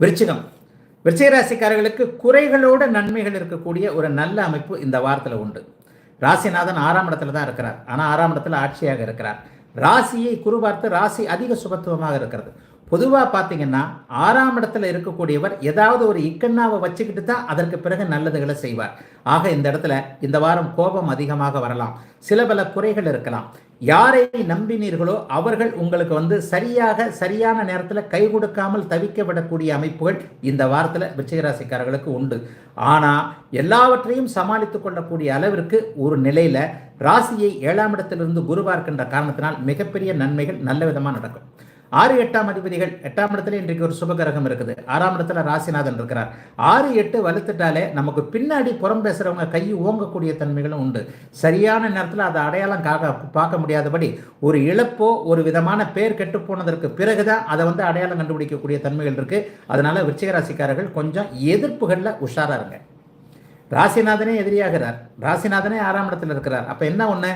விருச்சிகம். விருச்சிகராசிக்காரர்களுக்கு குறைகளோட நன்மைகள் இருக்கக்கூடிய ஒரு நல்ல அமைப்பு இந்த வாரத்தில் உண்டு. ராசிநாதன் ஆறாம் இடத்துல தான் இருக்கிறார். ஆனால் ஆறாம் இடத்துல ஆட்சியாக இருக்கிறார். ராசியை குறுபார்த்து ராசி அதிக சுபத்துவமாக இருக்கிறது. பொதுவாக பார்த்தீங்கன்னா ஆறாம் இடத்துல இருக்கக்கூடியவர் ஏதாவது ஒரு இக்கண்ணாவை வச்சுக்கிட்டு தான் அதற்கு பிறகு நல்லதுகளை செய்வார். ஆக இந்த இடத்துல இந்த வாரம் கோபம் அதிகமாக வரலாம். சில பல குறைகள் இருக்கலாம். யாரை நம்பினீர்களோ அவர்கள் உங்களுக்கு வந்து சரியாக சரியான நேரத்தில் கை கொடுக்காமல் தவிக்க விடக்கூடிய அமைப்புகள் இந்த வாரத்தில் விருச்சிகராசிக்காரர்களுக்கு உண்டு. ஆனால் எல்லாவற்றையும் சமாளித்து கொள்ளக்கூடிய அளவிற்கு ஒரு நிலையில் ராசியை ஏழாம் இடத்திலிருந்து குரு பார்க்கின்ற காரணத்தினால் மிகப்பெரிய நன்மைகள் நல்ல விதமாக நடக்கும். ஆறு எட்டாம் அதிபதிகள் எட்டாம் இடத்துல இன்றைக்கு ஒரு சுபகிரகம் இருக்குது. ஆறாம் இடத்துல ராசிநாதன் இருக்கிறார். ஆறு எட்டு வலுத்துட்டாலே நமக்கு பின்னாடி புறம் பேசுகிறவங்க கை ஓங்கக்கூடிய தன்மைகளும் உண்டு. சரியான நேரத்தில் அதை அடையாளம் காக்க பார்க்க முடியாதபடி ஒரு இழப்போ ஒரு விதமான பேர் கெட்டு போனதற்கு பிறகுதான் அதை வந்து அடையாளம் கண்டுபிடிக்கக்கூடிய தன்மைகள் இருக்கு. அதனால விருச்சிக ராசிக்காரர்கள் கொஞ்சம் எதிர்ப்புகளில் உஷாரா இருங்க. ராசிநாதனே எதிரியாகிறார். ராசிநாதனே ஆறாம் இடத்துல இருக்கிறார். அப்போ என்ன ஒன்று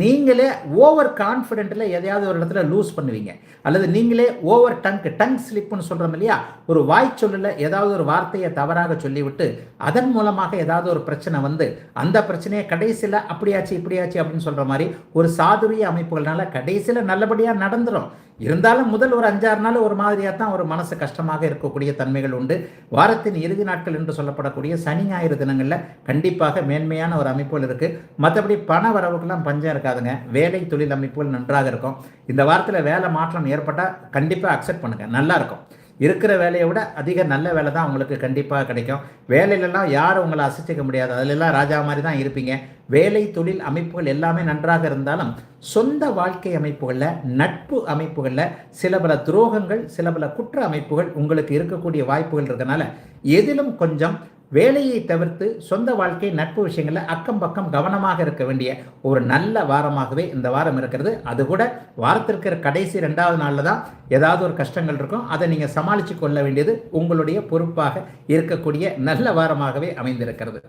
நீங்களே ஓவர் கான்ஃபிடென்ட்டில் எதையாவது ஒரு இடத்துல லூஸ் பண்ணுவீங்க. அல்லது நீங்களே ஓவர் டங்க் டங் ஸ்லிப்புன்னு சொல்கிறோம் இல்லையா? ஒரு வாய் சொல்லல ஏதாவது ஒரு வார்த்தையை தவறாக சொல்லிவிட்டு அதன் மூலமாக ஏதாவது ஒரு பிரச்சனை வந்து அந்த பிரச்சனையை கடைசியில் அப்படியாச்சு இப்படியாச்சு அப்படின்னு சொல்கிற மாதிரி ஒரு சாதுரிய அமைப்புகள்னால கடைசியில் நல்லபடியாக நடந்துடும் இருந்தாலும் முதல் ஒரு அஞ்சாறு நாள் ஒரு மாதிரியாக தான் ஒரு மனசு கஷ்டமாக இருக்கக்கூடிய தன்மைகள் உண்டு. வாரத்தின் இறுதி நாட்கள் என்று சொல்லப்படக்கூடிய சனி ஞாயிறு தினங்களில் கண்டிப்பாக மேன்மையான ஒரு அமைப்புகள் இருக்குது மற்றபடி பண வரவுக்கெல்லாம் பஞ்சம் இருக்காதுங்க. வேலை தொழில் அமைப்புகள் நன்றாக இருக்கும். இந்த வாரத்தில் வேலை மாற்றம் ஏற்பட்டால் கண்டிப்பாக அக்செப்ட் பண்ணுங்கள் நல்லாயிருக்கும் இருக்கிற வேலையை விட அதிக நல்ல வேலை தான் உங்களுக்கு கண்டிப்பாக கிடைக்கும். வேலையிலலாம் யாரும் உங்களை அசைச்சிக்க முடியாது. அதிலெல்லாம் ராஜா மாதிரி தான் இருப்பீங்க. வேலை தொழில் அமைப்புகள் எல்லாமே நன்றாக இருந்தாலும் சொந்த வாழ்க்கை அமைப்புகளில் நட்பு அமைப்புகளில் சில பல துரோகங்கள் சில பல குற்ற அமைப்புகள் உங்களுக்கு இருக்கக்கூடிய வாய்ப்புகள் இருக்கனால எதிலும் கொஞ்சம் வேலையை தவிர்த்து சொந்த வாழ்க்கை நட்பு விஷயங்களில் அக்கம் பக்கம் கவனமாக இருக்க வேண்டிய ஒரு நல்ல வாரமாகவே இந்த வாரம் இருக்கிறது. அது கூட வாரத்திற்கு கடைசி ரெண்டாவது நாளில் தான் ஏதாவது ஒரு கஷ்டங்கள் இருக்கும். அதை நீங்கள் சமாளித்து கொள்ள வேண்டியது உங்களுடைய பொறுப்பாக இருக்கக்கூடிய நல்ல வாரமாகவே அமைந்திருக்கிறது.